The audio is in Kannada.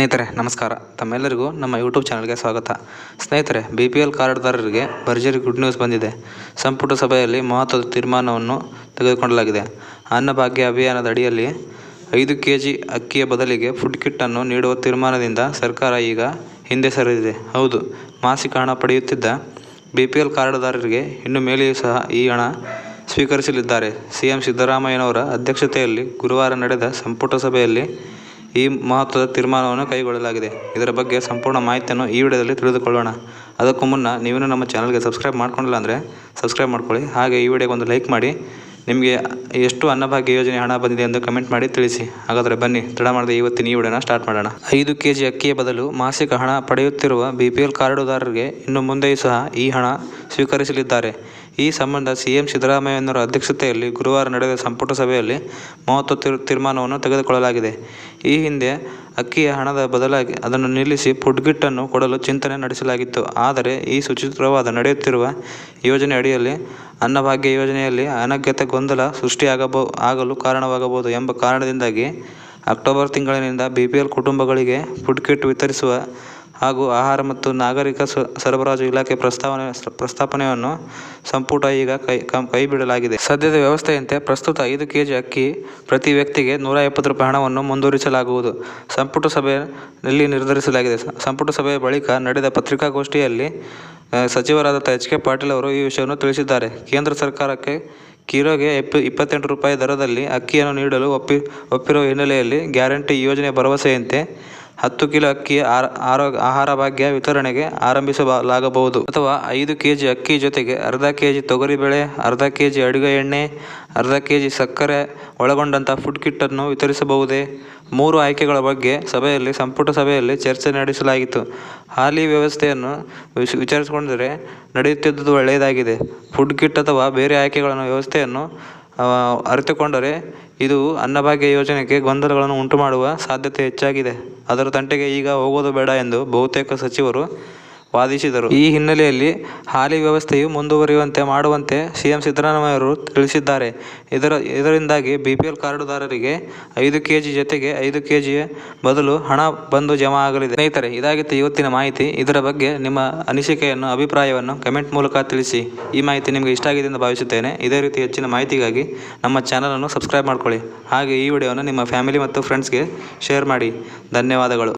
ಸ್ನೇಹಿತರೆ, ನಮಸ್ಕಾರ. ತಮ್ಮೆಲ್ಲರಿಗೂ ನಮ್ಮ ಯೂಟ್ಯೂಬ್ ಚಾನಲ್ಗೆ ಸ್ವಾಗತ. ಸ್ನೇಹಿತರೆ ಬಿ ಪಿ ಎಲ್ ಕಾರ್ಡ್ದಾರರಿಗೆ ಭರ್ಜರಿ ಗುಡ್ ನ್ಯೂಸ್ ಬಂದಿದೆ. ಸಂಪುಟ ಸಭೆಯಲ್ಲಿ ಮಹತ್ವದ ತೀರ್ಮಾನವನ್ನು ತೆಗೆದುಕೊಳ್ಳಲಾಗಿದೆ. ಅನ್ನಭಾಗ್ಯ ಅಭಿಯಾನದ ಅಡಿಯಲ್ಲಿ ಐದು ಕೆ ಜಿ ಅಕ್ಕಿಯ ಬದಲಿಗೆ ಫುಡ್ ಕಿಟ್ಟನ್ನು ನೀಡುವ ತೀರ್ಮಾನದಿಂದ ಸರ್ಕಾರ ಈಗ ಹಿಂದೆ ಸರಿದಿದೆ. ಹೌದು, ಮಾಸಿಕ ಹಣ ಪಡೆಯುತ್ತಿದ್ದ ಬಿ ಪಿ ಎಲ್ ಕಾರ್ಡ್ದಾರರಿಗೆ ಇನ್ನು ಮೇಲೆಯೂ ಸಹ ಈ ಹಣ ಸ್ವೀಕರಿಸಲಿದ್ದಾರೆ. ಸಿಎಂ ಸಿದ್ದರಾಮಯ್ಯನವರ ಅಧ್ಯಕ್ಷತೆಯಲ್ಲಿ ಗುರುವಾರ ನಡೆದ ಸಂಪುಟ ಸಭೆಯಲ್ಲಿ ಈ ಮಹತ್ವದ ತೀರ್ಮಾನವನ್ನು ಕೈಗೊಳ್ಳಲಾಗಿದೆ. ಇದರ ಬಗ್ಗೆ ಸಂಪೂರ್ಣ ಮಾಹಿತಿಯನ್ನು ಈ ವಿಡಿಯೋದಲ್ಲಿ ತಿಳಿದುಕೊಳ್ಳೋಣ. ಅದಕ್ಕೂ ಮುನ್ನ ನೀವೇನು ನಮ್ಮ ಚಾನಲ್ಗೆ ಸಬ್ಸ್ಕ್ರೈಬ್ ಮಾಡ್ಕೊಂಡಿಲ್ಲ ಅಂದರೆ ಸಬ್ಸ್ಕ್ರೈಬ್ ಮಾಡ್ಕೊಳ್ಳಿ. ಹಾಗೆ ಈ ವಿಡಿಯೋಗೆ ಒಂದು ಲೈಕ್ ಮಾಡಿ. ನಿಮಗೆ ಎಷ್ಟು ಅನ್ನಭಾಗ್ಯ ಯೋಜನೆ ಹಣ ಬಂದಿದೆ ಎಂದು ಕಮೆಂಟ್ ಮಾಡಿ ತಿಳಿಸಿ. ಹಾಗಾದರೆ ಬನ್ನಿ, ತಡ ಮಾಡದೆ ಇವತ್ತಿನ ಈ ವಿಡಿಯೋನ ಸ್ಟಾರ್ಟ್ ಮಾಡೋಣ. ಐದು ಕೆ ಜಿ ಅಕ್ಕಿಯ ಬದಲು ಮಾಸಿಕ ಹಣ ಪಡೆಯುತ್ತಿರುವ ಬಿ ಪಿ ಎಲ್ ಕಾರ್ಡುದಾರರಿಗೆ ಇನ್ನು ಮುಂದೆಯೂ ಸಹ ಈ ಹಣ ಸ್ವೀಕರಿಸಲಿದ್ದಾರೆ. ಈ ಸಂಬಂಧ ಸಿಎಂ ಸಿದ್ದರಾಮಯ್ಯನವರ ಅಧ್ಯಕ್ಷತೆಯಲ್ಲಿ ಗುರುವಾರ ನಡೆದ ಸಂಪುಟ ಸಭೆಯಲ್ಲಿ ಮಹತ್ವ ತೀರ್, ತೀರ್ಮಾನವನ್ನು ತೆಗೆದುಕೊಳ್ಳಲಾಗಿದೆ. ಈ ಹಿಂದೆ ಅಕ್ಕಿಯ ಹಣದ ಬದಲಾಗಿ ಅದನ್ನು ನಿಲ್ಲಿಸಿ ಪುಡ್ಗಿಟ್ಟನ್ನು ಕೊಡಲು ಚಿಂತನೆ ನಡೆಸಲಾಗಿತ್ತು. ಆದರೆ ಈ ಸುಚಿತ್ರವಾದ ನಡೆಯುತ್ತಿರುವ ಯೋಜನೆ ಅಡಿಯಲ್ಲಿ ಅನ್ನಭಾಗ್ಯ ಯೋಜನೆಯಲ್ಲಿ ಅನಗತ್ಯ ಗೊಂದಲ ಸೃಷ್ಟಿಯಾಗಬೋ, ಆಗಲು ಕಾರಣವಾಗಬಹುದು ಎಂಬ ಕಾರಣದಿಂದಾಗಿ ಅಕ್ಟೋಬರ್ ತಿಂಗಳಿನಿಂದ ಬಿ ಪಿ ಎಲ್ ಕುಟುಂಬಗಳಿಗೆ ಫುಡ್ ಕಿಟ್ ವಿತರಿಸುವ ಹಾಗೂ ಆಹಾರ ಮತ್ತು ನಾಗರಿಕ ಸರಬರಾಜು ಇಲಾಖೆ ಪ್ರಸ್ತಾವನೆ, ಪ್ರಸ್ತಾಪನೆಯನ್ನು ಸಂಪುಟ ಈಗ ಕೈ ಕೈಬಿಡಲಾಗಿದೆ. ಸದ್ಯದ ವ್ಯವಸ್ಥೆಯಂತೆ ಪ್ರಸ್ತುತ ಐದು ಕೆಜಿ ಅಕ್ಕಿ ಪ್ರತಿ ವ್ಯಕ್ತಿಗೆ ನೂರ ಎಪ್ಪತ್ತು ರೂಪಾಯಿ ಹಣವನ್ನು ಮುಂದುವರಿಸಲಾಗುವುದು ಸಂಪುಟ ಸಭೆಯಲ್ಲಿ ನಿರ್ಧರಿಸಲಾಗಿದೆ. ಸಂಪುಟ ಸಭೆಯ ಬಳಿಕ ನಡೆದ ಪತ್ರಿಕಾಗೋಷ್ಠಿಯಲ್ಲಿ ಸಚಿವರಾದ ಎಚ್ ಕೆ ಪಾಟೀಲ್ ಅವರು ಈ ವಿಷಯವನ್ನು ತಿಳಿಸಿದ್ದಾರೆ. ಕೇಂದ್ರ ಸರ್ಕಾರಕ್ಕೆ ಕಿರೋಗೆ ಎಪ್ಪ, ಇಪ್ಪತ್ತೆಂಟು ರೂಪಾಯಿ ದರದಲ್ಲಿ ಅಕ್ಕಿಯನ್ನು ನೀಡಲು ಒಪ್ಪಿ ಒಪ್ಪಿರುವ ಹಿನ್ನೆಲೆಯಲ್ಲಿ ಗ್ಯಾರಂಟಿ ಯೋಜನೆ ಭರವಸೆಯಂತೆ ಹತ್ತು ಕಿಲೋ ಅಕ್ಕಿ ಆಹಾರ ಭಾಗ್ಯ ವಿತರಣೆಗೆ ಆರಂಭಿಸಲಾಗಬಹುದು ಅಥವಾ ಐದು ಕೆಜಿ ಅಕ್ಕಿ ಜೊತೆಗೆ ಅರ್ಧ ಕೆಜಿ ತೊಗರಿಬೇಳೆ ಅರ್ಧ ಕೆಜಿ ಅಡುಗೆ ಎಣ್ಣೆ, ಅರ್ಧ ಕೆಜಿ ಸಕ್ಕರೆ ಒಳಗೊಂಡಂಥ ಫುಡ್ ಕಿಟ್ ಅನ್ನು ವಿತರಿಸಬಹುದೇ? ಮೂರು ಆಯ್ಕೆಗಳ ಬಗ್ಗೆ ಸಭೆಯಲ್ಲಿ, ಸಂಪುಟ ಸಭೆಯಲ್ಲಿ ಚರ್ಚೆ ನಡೆಸಲಾಗಿತ್ತು. ಹಾಲಿ ವ್ಯವಸ್ಥೆಯನ್ನು ವಿಚ- ವಿಚಾರಿಸಿಕೊಂಡರೆ ನಡೆಯುತ್ತಿದ್ದುದು ಒಳ್ಳೆಯದಾಗಿದೆ. ಫುಡ್ ಕಿಟ್ ಅಥವಾ ಬೇರೆ ಆಯ್ಕೆಗಳನ್ನು ವ್ಯವಸ್ಥೆಯನ್ನು ಅರಿತುಕೊಂಡರೆ ಇದು ಅನ್ನಭಾಗ್ಯ ಯೋಜನೆಗೆ ಗೊಂದಲಗಳನ್ನು ಉಂಟುಮಾಡುವ ಸಾಧ್ಯತೆ ಹೆಚ್ಚಾಗಿದೆ. ಅದರ ತಂಟೆಗೆ ಈಗ ಹೋಗೋದು ಬೇಡ ಎಂದು ಬಹುತೇಕ ಸಚಿವರು ವಾದಿಸಿದರು. ಈ ಹಿನ್ನೆಲೆಯಲ್ಲಿ ಹಾಲಿ ವ್ಯವಸ್ಥೆಯು ಮುಂದುವರಿಯುವಂತೆ ಮಾಡುವಂತೆ ಸಿಎಂ ಸಿದ್ದರಾಮಯ್ಯವರು ತಿಳಿಸಿದ್ದಾರೆ. ಇದರ, ಇದರಿಂದಾಗಿ ಬಿ ಪಿ ಎಲ್ ಕಾರ್ಡುದಾರರಿಗೆ ಐದು ಕೆ ಜಿ ಜೊತೆಗೆ ಐದು ಕೆ ಜಿಯ ಬದಲು ಹಣ ಬಂದು ಜಮಾ ಆಗಲಿದೆ. ಸ್ನೇಹಿತರೆ, ಇದಾಗಿತ್ತು ಇವತ್ತಿನ ಮಾಹಿತಿ. ಇದರ ಬಗ್ಗೆ ನಿಮ್ಮ ಅನಿಸಿಕೆಯನ್ನು, ಅಭಿಪ್ರಾಯವನ್ನು ಕಮೆಂಟ್ ಮೂಲಕ ತಿಳಿಸಿ. ಈ ಮಾಹಿತಿ ನಿಮಗೆ ಇಷ್ಟ ಆಗಿದೆ ಎಂದು ಭಾವಿಸುತ್ತೇನೆ. ಇದೇ ರೀತಿ ಹೆಚ್ಚಿನ ಮಾಹಿತಿಗಾಗಿ ನಮ್ಮ ಚಾನಲನ್ನು ಸಬ್ಸ್ಕ್ರೈಬ್ ಮಾಡಿಕೊಳ್ಳಿ. ಹಾಗೆ ಈ ವಿಡಿಯೋವನ್ನು ನಿಮ್ಮ ಫ್ಯಾಮಿಲಿ ಮತ್ತು ಫ್ರೆಂಡ್ಸ್ಗೆ ಶೇರ್ ಮಾಡಿ. ಧನ್ಯವಾದಗಳು.